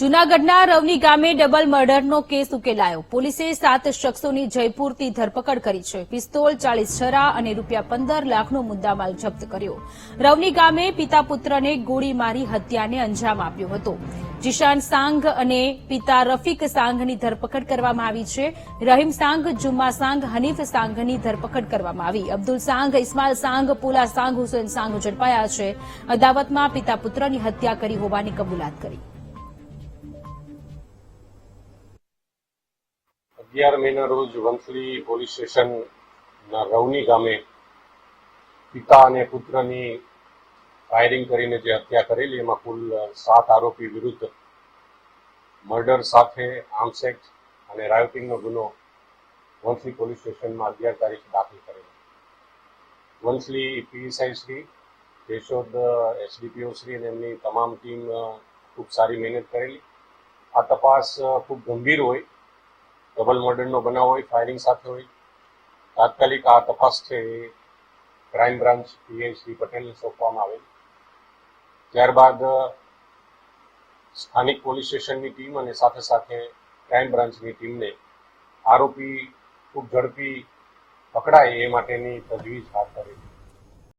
જૂનાગઢના રવની ગામે double મર્ડરનો case ઉકેલાયો. પોલીસે સાત શખ્સોની જયપુરથી ધરપકડ કરી છે. પિસ્તોલ ચાલીસ છરા અને રૂપિયા પંદર લાખનો મુદ્દામાલ જપ્ત કર્યો. રવની ગામે પિતા પુત્રને ગોળી મારી હત્યાને અંજામ આપ્યો હતો. જીશાન સાંઘ અને પિતા રફીક સાંઘની ધરપકડ કરવામાં આવી છે. રહીમ સાંઘ, જુમ્મા સાંઘ, હનીફ સાંઘની ધરપકડ કરવામાં આવી. અબ્દુલ સાંઘ, ઇસ્માલ સાંઘ, પુલા સાંઘ, હુસેન સાંઘ ઝડપાયા છે. અદાવતમાં પિતા પુત્રની હત્યા કરી હોવાની કબૂલાત કરી. અગિયાર મેના રોજ વંથલી પોલીસ સ્ટેશનના રવની ગામે પિતા અને પુત્રની ફાયરિંગ કરીને જે હત્યા કરેલી, એમાં કુલ સાત આરોપી વિરુદ્ધ મર્ડર સાથે આર્મ્સ અને રાયોટિંગનો ગુનો વંથલી પોલીસ સ્ટેશનમાં અગિયાર તારીખ દાખલ કરેલો. વંથલી પીએસઆઈ શ્રી, કેશોદ એસડીપીઓ શ્રી અને એમની તમામ ટીમ ખૂબ સારી મહેનત કરેલી. આ તપાસ ખૂબ ગંભીર હોય ડબલ મર્ડરનો બનાવ હોય ફાયરિંગ સાથે હોય. તાત્કાલિક આ તપાસ છે એ ક્રાઇમ બ્રાન્ચ પીઆઈ શ્રી પટેલને સોંપવામાં આવેલ. ત્યારબાદ, સ્થાનિક પોલીસ સ્ટેશનની ટીમ અને સાથે સાથે ક્રાઇમ બ્રાન્ચની ટીમને આરોપી ખૂબ ઝડપી પકડાય એ માટેની તજવીજ હાથ ધરી